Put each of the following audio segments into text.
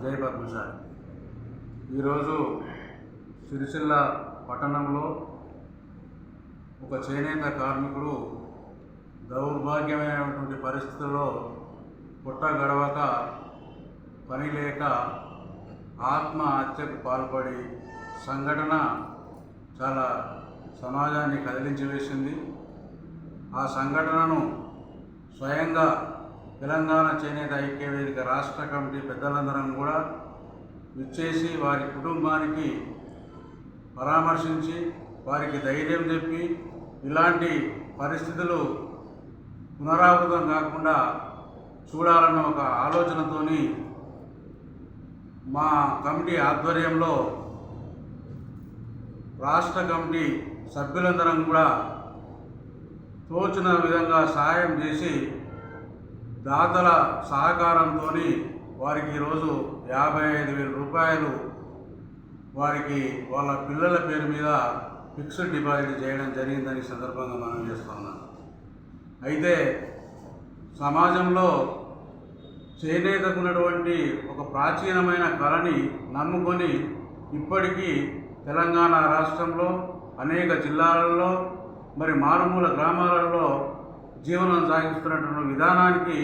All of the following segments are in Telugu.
జై ఈరోజు సిరిసిల్ల పట్టణంలో ఒక చేనేత కార్మికుడు దౌర్భాగ్యమైనటువంటి పరిస్థితుల్లో పుట్ట గడవక పని లేక ఆత్మహత్యకు పాల్పడి సంఘటన చాలా సమాజాన్ని కదిలించి వేసింది ఆ సంఘటనను స్వయంగా తెలంగాణ చేనేత ఐక్య వేదిక రాష్ట్ర కమిటీ పెద్దలందరం కూడా విచ్చేసి వారి కుటుంబానికి పరామర్శించి వారికి ధైర్యం చెప్పి ఇలాంటి పరిస్థితులు పునరావృతం కాకుండా చూడాలన్న ఒక ఆలోచనతోని మా కమిటీ ఆధ్వర్యంలో రాష్ట్ర కమిటీ సభ్యులందరం కూడా తోచిన విధంగా సహాయం చేసి దాతల సహకారంతో వారికి ఈరోజు యాభై ఐదు వేల రూపాయలు వారికి వాళ్ళ పిల్లల పేరు మీద ఫిక్స్డ్ డిపాజిట్ చేయడం జరిగిందని సందర్భంగా మనం చేస్తున్నాం అయితే సమాజంలో చేనేతకున్నటువంటి ఒక ప్రాచీనమైన కళని నమ్ముకొని ఇప్పటికీ తెలంగాణ రాష్ట్రంలో అనేక జిల్లాలలో మరి మారుమూల గ్రామాలలో జీవనం సాగిస్తున్నటువంటి విధానానికి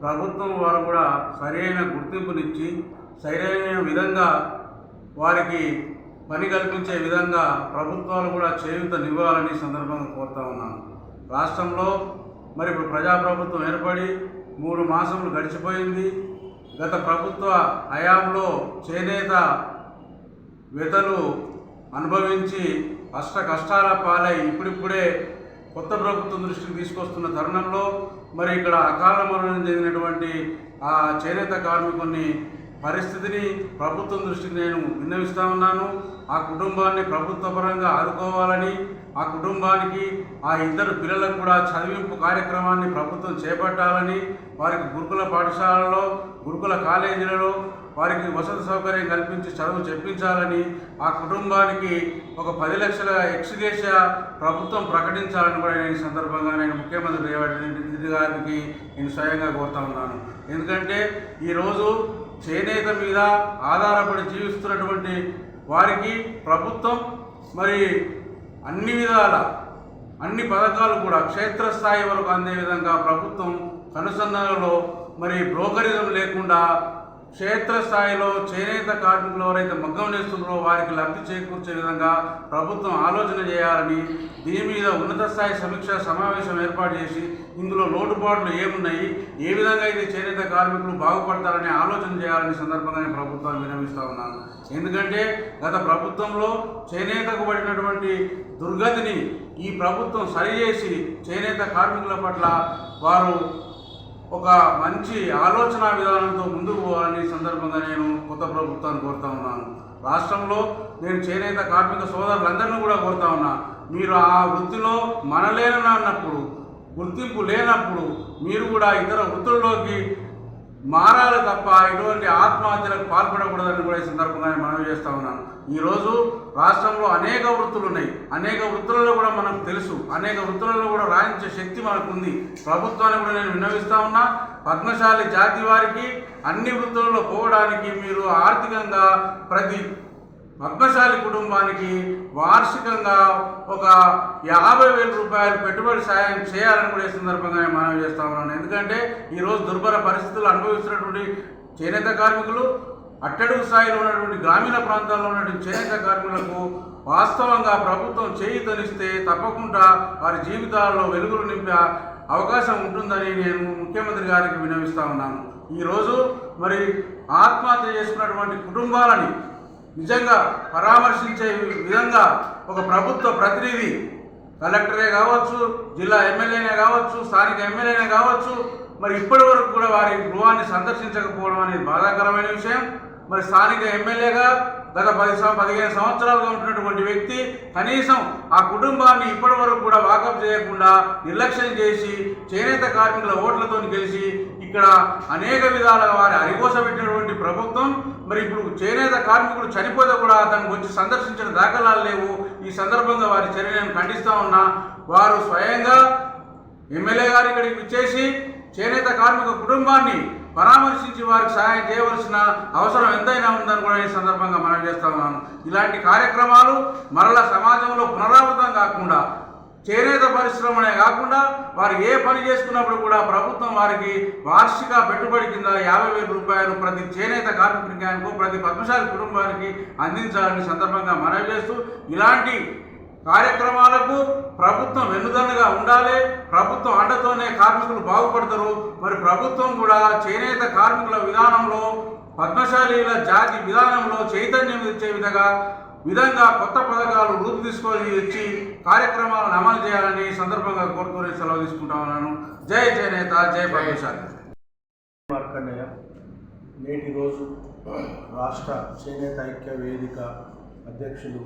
ప్రభుత్వం వారు కూడా సరైన గుర్తింపునిచ్చి సరైన విధంగా వారికి పని కల్పించే విధంగా ప్రభుత్వాలు కూడా చేయూతనివ్వాలని ఈ సందర్భంగా కోరుతా ఉన్నాను రాష్ట్రంలో మరి ఇప్పుడు ప్రజాప్రభుత్వం ఏర్పడి మూడు మాసములు గడిచిపోయింది. గత ప్రభుత్వ హయాంలో చేనేత వ్యతలు అనుభవించి అష్ట కష్టాల పాలై ఇప్పుడిప్పుడే కొత్త ప్రభుత్వం దృష్టికి తీసుకొస్తున్న తరుణంలో మరి ఇక్కడ అకాల మరణం జరిగినటువంటి ఆ చేనేత కార్మికుని పరిస్థితిని ప్రభుత్వం దృష్టికి నేను విన్నవిస్తా ఉన్నాను. ఆ కుటుంబాన్ని ప్రభుత్వ పరంగా ఆదుకోవాలని ఆ కుటుంబానికి ఆ ఇద్దరు పిల్లలకు కూడా చదివింపు కార్యక్రమాన్ని ప్రభుత్వం చేపట్టాలని వారికి గురుకుల పాఠశాలలో గురుకుల కాలేజీలలో వారికి వసతి సౌకర్యం కల్పించి చదువు చెప్పించాలని ఆ కుటుంబానికి ఒక పది లక్షల ఎక్స్గ్రేష ప్రభుత్వం ప్రకటించాలని కూడా నేను ఈ సందర్భంగా నేను ముఖ్యమంత్రి రేవంత్ రెడ్డి గారికి నేను స్వయంగా కోరుతా ఉన్నాను. ఎందుకంటే ఈరోజు చేనేత మీద ఆధారపడి జీవిస్తున్నటువంటి వారికి ప్రభుత్వం మరి అన్ని విధాల అన్ని పథకాలు కూడా క్షేత్రస్థాయి వరకు అందే విధంగా ప్రభుత్వం అనుసంధానంలో మరి బ్రోకరిజం లేకుండా క్షేత్రస్థాయిలో చేనేత కార్మికులు ఎవరైతే మగ్గం నేస్తున్నారో వారికి లబ్ధి చేకూర్చే విధంగా ప్రభుత్వం ఆలోచన చేయాలని దీని మీద ఉన్నత స్థాయి సమీక్ష సమావేశం ఏర్పాటు చేసి ఇందులో లోటుపాట్లు ఏమున్నాయి ఏ విధంగా అయితే చేనేత కార్మికులు బాగుపడతారని ఆలోచన చేయాలని సందర్భంగా నేను ప్రభుత్వాన్ని వినమిస్తా ఉన్నాను. ఎందుకంటే గత ప్రభుత్వంలో చేనేతకు పడినటువంటి దుర్గతిని ఈ ప్రభుత్వం సరిచేసి చేనేత కార్మికుల పట్ల వారు ఒక మంచి ఆలోచన విధానంతో ముందుకు పోవాలని సందర్భంగా నేను కొత్త ప్రభుత్వాన్ని కోరుతా ఉన్నాను. రాష్ట్రంలో నేను చేనేత కార్మిక సోదరులందరినీ కూడా కోరుతా ఉన్నా మీరు ఆ వృత్తిలో మనలేనన్నప్పుడు గుర్తింపు లేనప్పుడు మీరు కూడా ఇతర వృత్తుల్లోకి మారాలి తప్ప ఇటువంటి ఆత్మహత్యలకు పాల్పడకూడదని కూడా ఈ సందర్భంగా నేను మనవి చేస్తా ఉన్నాను. ఈరోజు రాష్ట్రంలో అనేక వృత్తులు ఉన్నాయి. అనేక వృత్తులలో కూడా మనకు తెలుసు. అనేక వృత్తులలో కూడా రాణించే శక్తి మనకు ఉంది ప్రభుత్వాన్ని కూడా నేను విన్నవిస్తా ఉన్నా పద్మశాలి జాతి వారికి అన్ని వృత్తులలో పోవడానికి మీరు ఆర్థికంగా ప్రతి పద్మశాలి కుటుంబానికి వార్షికంగా ఒక యాభై వేల రూపాయలు పెట్టుబడి సాయం చేయాలని కూడా ఈ సందర్భంగా నేను మనవి చేస్తా ఉన్నాను. ఎందుకంటే ఈరోజు దుర్భర పరిస్థితులు అనుభవిస్తున్నటువంటి చేనేత కార్మికులు అట్టడుగు స్థాయిలో ఉన్నటువంటి గ్రామీణ ప్రాంతాల్లో ఉన్నటువంటి చేనేత కార్మికులకు వాస్తవంగా ప్రభుత్వం చేయుతనిస్తే తప్పకుండా వారి జీవితాల్లో వెలుగులు నింపే అవకాశం ఉంటుందని నేను ముఖ్యమంత్రి గారికి వినవిస్తా ఉన్నాను. ఈరోజు మరి ఆత్మహత్య చేసుకున్నటువంటి కుటుంబాలని నిజంగా పరామర్శించే విధంగా ఒక ప్రభుత్వ ప్రతినిధి కలెక్టరే కావచ్చు జిల్లా ఎమ్మెల్యేనే కావచ్చు స్థానిక ఎమ్మెల్యేనే కావచ్చు మరి ఇప్పటి వరకు కూడా వారి గృహాన్ని సందర్శించకపోవడం అనేది బాధాకరమైన విషయం. మరి స్థానిక ఎమ్మెల్యేగా గత పది పదిహేను సంవత్సరాలుగా ఉంటున్నటువంటి వ్యక్తి కనీసం ఆ కుటుంబాన్ని ఇప్పటి వరకు కూడా వాకప్ చేయకుండా నిర్లక్ష్యం చేసి చేనేత కార్మికుల ఓట్లతో గెలిచి ఇక్కడ అనేక విధాలుగా వారి అరిగోసబెట్టినటువంటి ప్రభుత్వం మరి ఇప్పుడు చేనేత కార్మికుడు చనిపోతే కూడా అతనికి వచ్చి సందర్శించిన దాఖలాలు లేవు. ఈ సందర్భంగా వారి చర్యలను ఖండిస్తా ఉన్నా వారు స్వయంగా ఎమ్మెల్యే గారు ఇక్కడికి విచ్చేసి చేనేత కార్మిక కుటుంబాన్ని పరామర్శించి వారికి సహాయం చేయవలసిన అవసరం ఎంతైనా ఉందని కూడా ఈ సందర్భంగా మనం చేస్తా ఉన్నాను ఇలాంటి కార్యక్రమాలు మరలా సమాజంలో పునరావృతం కాకుండా చేనేత పరిశ్రమనే కాకుండా వారు ఏ పని చేసుకున్నప్పుడు కూడా ప్రభుత్వం వారికి వార్షిక పెట్టుబడి కింద యాభై వేల రూపాయలు ప్రతి చేనేత కార్మికుడికి ప్రతి పద్మశాలి కుటుంబానికి అందించాలని సందర్భంగా మనవి చేస్తూ ఇలాంటి కార్యక్రమాలకు ప్రభుత్వం వెన్నుదన్నుగా ఉండాలి. ప్రభుత్వం అండతోనే కార్మికులు బాగుపడతారు. మరి ప్రభుత్వం కూడా చేనేత కార్మికుల విధానంలో పద్మశాలీల జాతి విధానంలో చైతన్యం ఇచ్చే విధంగా విధంగా కొత్త పథకాలు రూపు తీసుకొని వచ్చి కార్యక్రమాలను అమలు చేయాలని సందర్భంగా కోరుతూనే సెలవు తీసుకుంటా ఉన్నాను. జై చేనేత జై పద్మశాలి. మార్కండయ్య నేటి రోజు రాష్ట్ర చేనేత ఐక్య వేదిక అధ్యక్షులు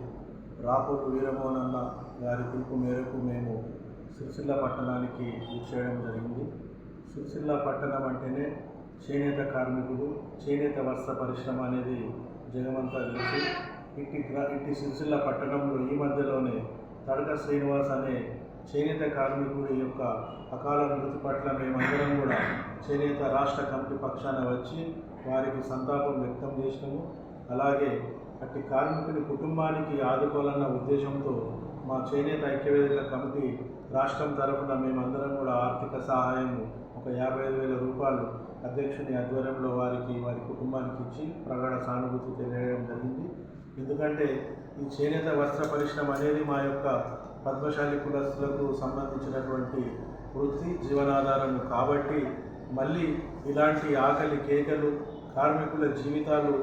రాపూరు వీరమోహనన్న గారి పిలుపు మేరకు మేము సిరిసిల్ల పట్టణానికి చేయడం జరిగింది. సిరిసిల్ల పట్టణం అంటేనే చేనేత కార్మికులు చేనేత వస్త్ర పరిశ్రమ అనేది జగమంతా తెలుసు. ఇట్టి ఇంటి ఇట్టి సిరిసిల్ల పట్టణంలో ఈ మధ్యలోనే తడక శ్రీనివాస్ అనే చేనేత కార్మికుడి యొక్క అకాల మృతి పట్ల మేమందరం కూడా చేనేత రాష్ట్ర కమిటీ పక్షాన వచ్చి వారికి సంతాపం వ్యక్తం చేసినాము. అలాగే అట్టి కార్మికుని కుటుంబానికి ఆదుకోవాలన్న ఉద్దేశంతో మా చేనేత ఐక్యవేదిక కమిటీ రాష్ట్రం తరఫున మేమందరం కూడా ఆర్థిక సహాయం ఒక యాభై ఐదు వేల రూపాయలు అధ్యక్షుని ఆధ్వర్యంలో వారికి వారి కుటుంబానికి ఇచ్చి ప్రగాఢ సానుభూతి తెలియడం జరిగింది. ఎందుకంటే ఈ చేనేత వస్త్ర పరిశ్రమ అనేది మా యొక్క పద్మశాలి కులస్తులకు సంబంధించినటువంటి వృత్తి జీవనాధారం. కాబట్టి మళ్ళీ ఇలాంటి ఆకలి కేకలు కార్మికుల జీవితాలు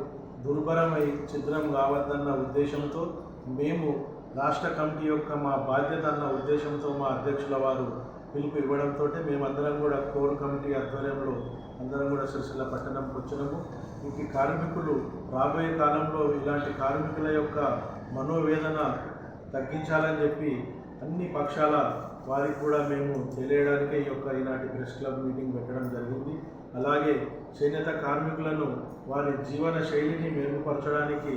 దుర్భరమై చిత్రం కావద్దన్న ఉద్దేశంతో మేము రాష్ట్ర కమిటీ యొక్క మా బాధ్యత అన్న ఉద్దేశంతో మా అధ్యక్షుల వారు పిలుపు ఇవ్వడంతో మేమందరం కూడా కోర్ కమిటీ ఆధ్వర్యంలో అందరం కూడా సిరిసిల్ల పట్టణంకి వచ్చినాము. ఇంటి కార్మికులు రాబోయే కాలంలో ఇలాంటి కార్మికుల యొక్క మనోవేదన తగ్గించాలని చెప్పి అన్ని పక్షాల వారికి కూడా మేము తెలియడానికే ఈ యొక్క ఈనాటి ప్రెస్ క్లబ్ మీటింగ్ పెట్టడం జరిగింది. అలాగే చేనేత కార్మికులను వారి జీవన శైలిని మెరుగుపరచడానికి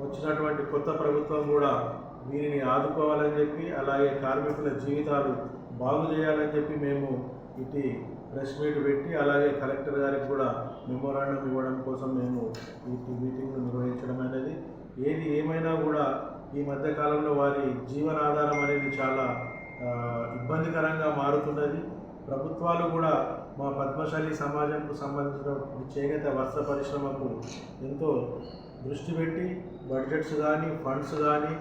వచ్చినటువంటి కొత్త ప్రభుత్వం కూడా వీరిని ఆదుకోవాలని చెప్పి అలాగే కార్మికుల జీవితాలు బాగు చేయాలని చెప్పి మేము ఇటు ప్రెస్ మీట్ పెట్టి అలాగే కలెక్టర్ గారికి కూడా మెమోరాండం ఇవ్వడం కోసం మేము ఈ మీటింగ్ను నిర్వహించడం అనేది ఏది ఏమైనా కూడా ఈ మధ్యకాలంలో వారి జీవనాధారం అనేది చాలా ఇబ్బందికరంగా మారుతున్నది. ప్రభుత్వాలు కూడా మా పద్మశాలి సమాజంకు సంబంధించిన చేనేత వస్త్ర పరిశ్రమకు ఎంతో దృష్టి పెట్టి బడ్జెట్స్ కానీ ఫండ్స్ కానీ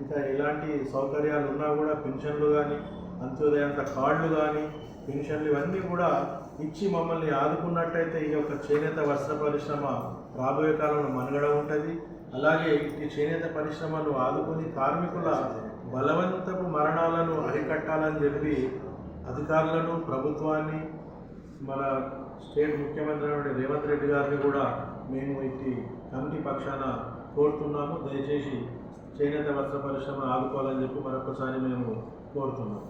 ఇంకా ఎలాంటి సౌకర్యాలు ఉన్నా కూడా పెన్షన్లు కానీ అంత్యోదయంత కార్డులు కానీ పెన్షన్లు ఇవన్నీ కూడా ఇచ్చి మమ్మల్ని ఆదుకున్నట్టయితే ఈ యొక్క చేనేత వస్త్ర పరిశ్రమ రాబోయే కాలంలో మనుగడ ఉంటుంది. అలాగే ఈ చేనేత పరిశ్రమను ఆదుకుని కార్మికుల బలవంతపు మరణాలను అరికట్టాలని చెప్పి అధికారులను ప్రభుత్వాన్ని మన స్టేట్ ముఖ్యమంత్రి రేవంత్ రెడ్డి గారిని కూడా మేము ఇట్టి కమిటీ పక్షాన కోరుతున్నాము. దయచేసి చేనేత వస్త్ర పరిశ్రమ ఆదుకోవాలని చెప్పి మరొకసారి మేము కోరుతున్నాము.